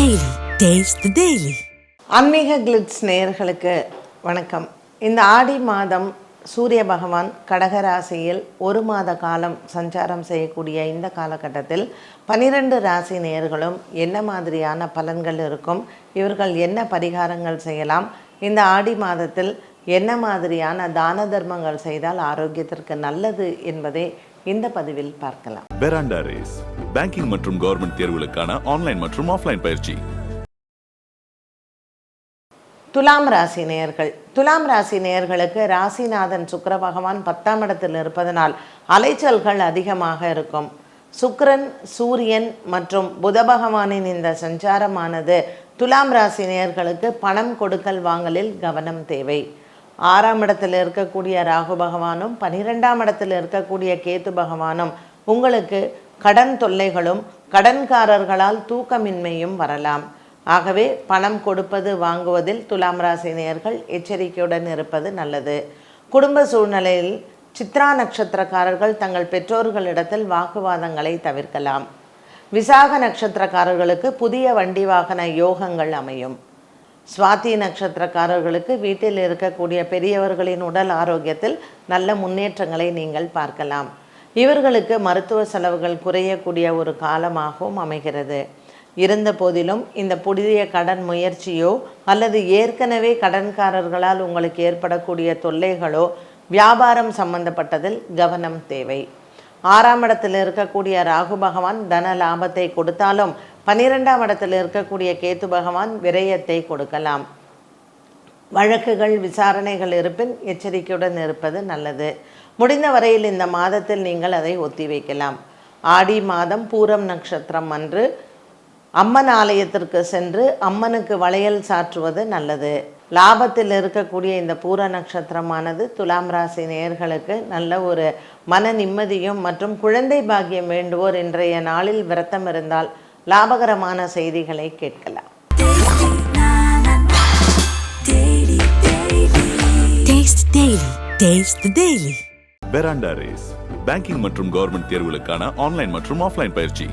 Daily taste daily ஆன்மீக glitz நேயர்களுக்கு வணக்கம். இந்த ஆடி மாதம் சூரிய பகவான் கடக ராசியில் ஒரு மாத காலம் சஞ்சாரம் செய்யக்கூடிய இந்த காலகட்டத்தில் பனிரெண்டு ராசி நேயர்களும் என்ன மாதிரியான பலன்கள் இருக்கும் இவர்கள் என்ன பரிகாரங்கள் செய்யலாம் இந்த ஆடி மாதத்தில் என்ன மாதிரியான தான தர்மங்கள் செய்தால் ஆரோக்கியத்திற்கு நல்லது என்பதை இந்த பதிவில் பார்க்கலாம். பெராண்டா ரேஸ் பேங்கிங் மற்றும் கவர்மெண்ட் தேர்வுகளுக்கான ஆன்லைன் மற்றும் ஆஃப்லைன் பயிற்சி. துலாம் ராசி நேயர்கள். துலாம் ராசி நேயர்களுக்கு ராசிநாதன் சுக்கிர பகவான் பத்தாம் இடத்தில் இருப்பதனால் அலைச்சல்கள் அதிகமாக இருக்கும். சுக்கிரன் சூரியன் மற்றும் புத பகவானின் இந்த சஞ்சாரமானது துலாம் ராசி நேயர்களுக்கு பணம் கொடுக்கல் வாங்கலில் கவனம் தேவை. ஆறாம் இடத்தில் இருக்கக்கூடிய ராகு பகவானும் பனிரெண்டாம் இடத்தில் இருக்கக்கூடிய கேத்து பகவானும் உங்களுக்கு கடன் தொல்லைகளும் கடன்காரர்களால் தூக்கமின்மையும் வரலாம். ஆகவே பணம் கொடுப்பது வாங்குவதில் துலாம் ராசி நேயர்கள் எச்சரிக்கையுடன் இருப்பது நல்லது. குடும்ப சூழ்நிலையில் சித்ரா நட்சத்திரக்காரர்கள் தங்கள் பெற்றோர்களிடத்தில் வாக்குவாதங்களை தவிர்க்கலாம். விசாக நட்சத்திரக்காரர்களுக்கு புதிய வண்டி வாகன யோகங்கள் அமையும். சுவாதி நட்சத்திரக்காரர்களுக்கு வீட்டில் இருக்கக்கூடிய பெரியவர்களின் உடல் ஆரோக்கியத்தில் நல்ல முன்னேற்றங்களை நீங்கள் பார்க்கலாம். இவர்களுக்கு மருத்துவ செலவுகள் குறையக்கூடிய ஒரு காலமாகவும் அமைகிறது. இருந்த போதிலும் இந்த புதிய கடன் முயற்சியோ அல்லது ஏற்கனவே கடன்காரர்களால் உங்களுக்கு ஏற்படக்கூடிய தொல்லைகளோ வியாபாரம் சம்பந்தப்பட்டதில் கவனம் தேவை. ஆறாம் இடத்தில் இருக்கக்கூடிய ராகு பகவான் தன லாபத்தை கொடுத்தாலும் பன்னிரெண்டாம் இடத்தில் இருக்கக்கூடிய கேத்து பகவான் விரயத்தை கொடுக்கலாம். வழக்குகள் விசாரணைகள் இருப்பின் எச்சரிக்கையுடன் இருப்பது நல்லது. முடிந்த வரையில் இந்த மாதத்தில் நீங்கள் அதை ஒத்திவைக்கலாம் ஆடி மாதம் பூரம் நட்சத்திரம் அன்று அம்மன் ஆலயத்திற்கு சென்று அம்மனுக்கு வளையல் சாற்றுவது நல்லது. லாபத்தில் இருக்கக்கூடிய இந்த பூர நட்சத்திரமானது துலாம் ராசி நேயர்களுக்கு நல்ல ஒரு மன நிம்மதியும் மற்றும் குழந்தை பாக்கியம் வேண்டுவோர் இன்றைய நாளில் விரத்தம் இருந்தால் லாபகரமான செய்திகளை கேட்கலாம். பெராண்டா ரேஸ் பேங்கிங் மற்றும் கவர்மெண்ட் தேர்வுகளுக்கான ஆன்லைன் மற்றும் ஆஃப்லைன் பயிற்சி